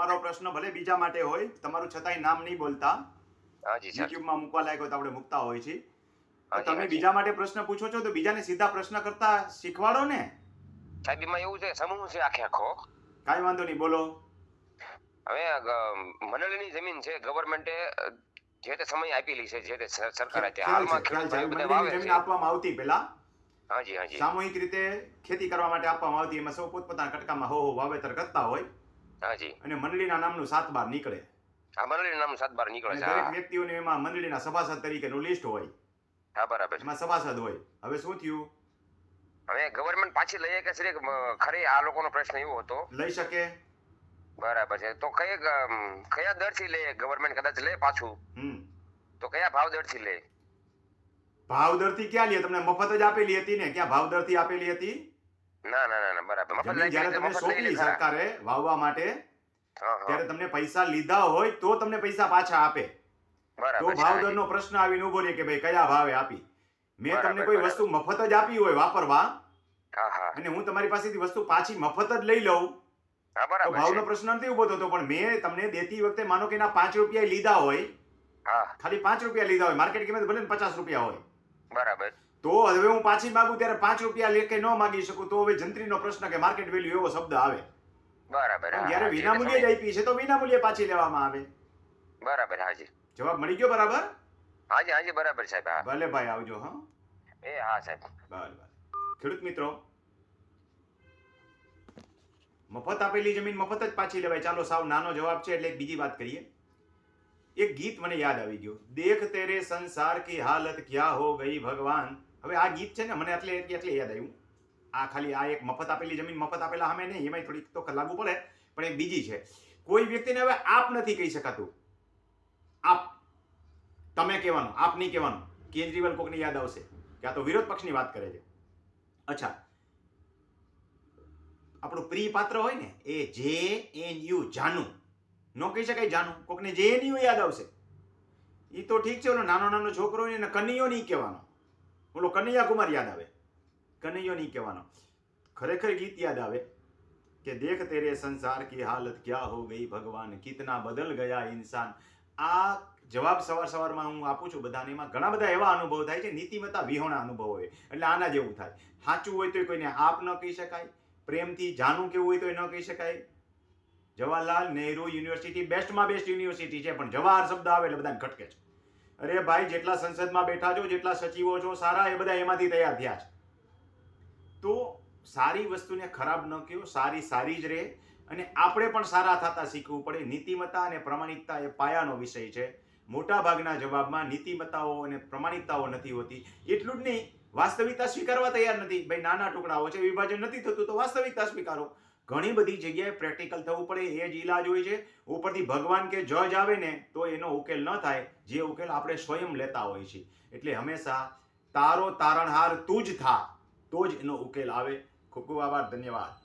તમારો પ્રશ્ન ભલે બીજા માટે હોય તમારું છતાંય નામ નહીં બોલતા. યુટ્યુબમાં મૂકવા લાયક હોય તો આપણે મૂકતા હોય છે તમે બીજા માટે પ્રશ્ન પૂછો છો તો બીજાને સીધા પ્રશ્ન કરતા શીખવાડો ને. સાહેબ એમાં એવું છે સમૂહ છે આખે આખો. કાંઈ વાંધો નહીં બોલો. હવે ગ- જમીન છે ગવર્મેન્ટે જે તે સમય આપેલી છે જે તે સરકાર હાલમાં જમીન આપવામાં આવતી હાજી સામૂહિક રીતે ખેતી કરવા માટે આપવામાં આવતી એમાં સૌ પોતપોતાના કટકામાં હો હો વાવેતર કરતા હોય. હાજી અને મંડળીના નામનું સાત બાર નીકળે. આ મંડળીના નામ સાત બાર નીકળે અને છે દરેક હા વ્યક્તિઓને એમાં મંડળીના સભાસદ તરીકેનું લિસ્ટ હોય. હા બરાબર છે. એમાં સભાસદ હોય. હવે શું થયું? હવે ગવર્મેન્ટ પાછી લઈએ કે શ્રી ખરી આ લોકોનો પ્રશ્ન એવો હતો. લઈ શકે? બરાબર છે. તો કઈ કયા દરથી લે ગવર્મેન્ટ કદાચ લે પાછું? હમ. તો કયા ભાવ દરથી લે? ભાવદરથી ક્યાં લે? તમને મફત જ આપેલી હતી ને? ક્યાં ભાવદરથી આપેલી હતી? ના ના ના બરાબર. મફત જ્યારે લઈ સોંપી સરકારે વાવવા માટે. ત્યારે તમને પૈસા લીધા હોય તો તમને પૈસા પાછા આપે. તો ભાવદરનો પ્રશ્ન આવીને ઊભો રહે કે ભાઈ કયા ભાવે આપી? મેં તમને કોઈ વસ્તુ મફત જ આપી હોય વાપરવા અને હું તમારી પાસેથી વસ્તુ પાછી મફત જ લઈ લઉં તો ભાવનો પ્રશ્ન નથી ઊભો થતો પણ મેં તમને દેતી વખતે માનો કે એના પાંચ રૂપિયા લીધા હોય ખાલી પાંચ રૂપિયા લીધા હોય માર્કેટ કિંમત ભલે પચાસ રૂપિયા હોય. બરાબર. તો હવે હું પાછી માગું ત્યારે પાંચ રૂપિયા લેકે ન માગી શકું. તો હવે જંત્રીનો પ્રશ્ન કે માર્કેટ વેલ્યુ એવો શબ્દ આવે. બરાબર જ્યારે વિનામૂલ્યે જ આપી છે તો વિનામૂલ્યે પાછી લેવામાં આવે. બરાબર હાજી. જવાબ મળી ગયો બરાબર? હાજી હાજી બરાબર સાહેબ હા. ભલે ભાઈ આવજો હા. એ હા સાહેબ. ભલે ખેડૂત મિત્રો મફત આપેલી જમીન મફત જ પાછી લેવાય. ચાલો સાવ નાનો જવાબ છે એટલે એક બીજી વાત કરીએ. એક ગીત મને યાદ આવી ગયું. દેખ તેરે સંસાર કી હાલત ક્યાં હો ગઈ ભગવાન? હવે આ ગીત છે ને મને એટલે એટલે યાદ આવ્યું. આ ખાલી આ એક મફત આપેલી જમીન, મફત આપેલા સામે નહીં એમાં થોડીક તો લાગુ પડે, પણ એક બીજી છે. કોઈ વ્યક્તિને હવે આપ નથી કહી શકાતું. આપ. તમે કહેવાનું, આપ નહીં કહેવાનું. કેજરીવાલ કોકને યાદ આવશે કે આ તો વિરોધ પક્ષની વાત કરે છે. અચ્છા. આપણું પ્રિય પાત્ર હોય ને, એ જે એન યુ જાનુ. ન કહી શકાય જાનુ. કોકને જે એન યુ યાદ આવશે. એ તો ઠીક છે, ઓલો નાનો નાનો છોકરો એને કનિયો નહીં કહેવાનો. ઓલો કનૈયા કુમાર યાદ આવે? કનૈયો નહીં કહેવાનો. ખરેખર ગીત યાદ આવે? કે દેખ તેરે સંસાર કી હાલત ક્યાં હો ગઈ ભગવાન, કિતના બદલ ગયા ઇન્સાન? આ જવાબ સવાર સવારમાં હું આપું છું બધાને, એમાં ઘણા બધા એવા અનુભવ થાય છે, નીતિમત્તા વિહોણા અનુભવ હોય એટલે આના જેવું થાય. સાચું હોય તો કોઈને આપ ન કહી શકાય, પ્રેમથી જાનું કેવું હોય તો ન કહી શકાય. જવાહરલાલ નહેરુ યુનિવર્સિટી બેસ્ટમાં બેસ્ટ યુનિવર્સિટી છે, પણ જવાહર શબ્દ આવે એટલે બધાને ખટકે છે. અરે ભાઈ, જેટલા સંસદમાં બેઠા છો, જેટલા સચિવો છો, સારા એ બધા એમાંથી તૈયાર થયા છે. તો સારી વસ્તુને ખરાબ ન કહો, સારી સારી જ રહે અને આપણે પણ સારા થતા શીખવું પડે. નીતિમત્તા અને પ્રમાણિકતા એ પાયાનો વિષય છે. મોટા ભાગના જવાબમાં નીતિમત્તાઓ અને પ્રમાણિકતાઓ નથી હોતી. એટલું જ નહીં, વાસ્તવિકતા સ્વીકારવા તૈયાર નથી. ભાઈ, નાના ટુકડાઓ છે, વિભાજન નથી થતું, તો વાસ્તવિકતા સ્વીકારો. ઘણી બધી જગ્યાએ પ્રેક્ટિકલ થવું પડે, એ જ ઈલાજ હોય છે. ઉપરથી ભગવાન કે જજ આવે ને, તો એનો ઉકેલ ન થાય. જે ઉકેલ આપણે સ્વયં લેતા હોઈએ છીએ એટલે હંમેશા તારો તારણહાર તું જ થા, તો જ એનો ઉકેલ આવે. ખૂબ ખૂબ આભાર, ધન્યવાદ.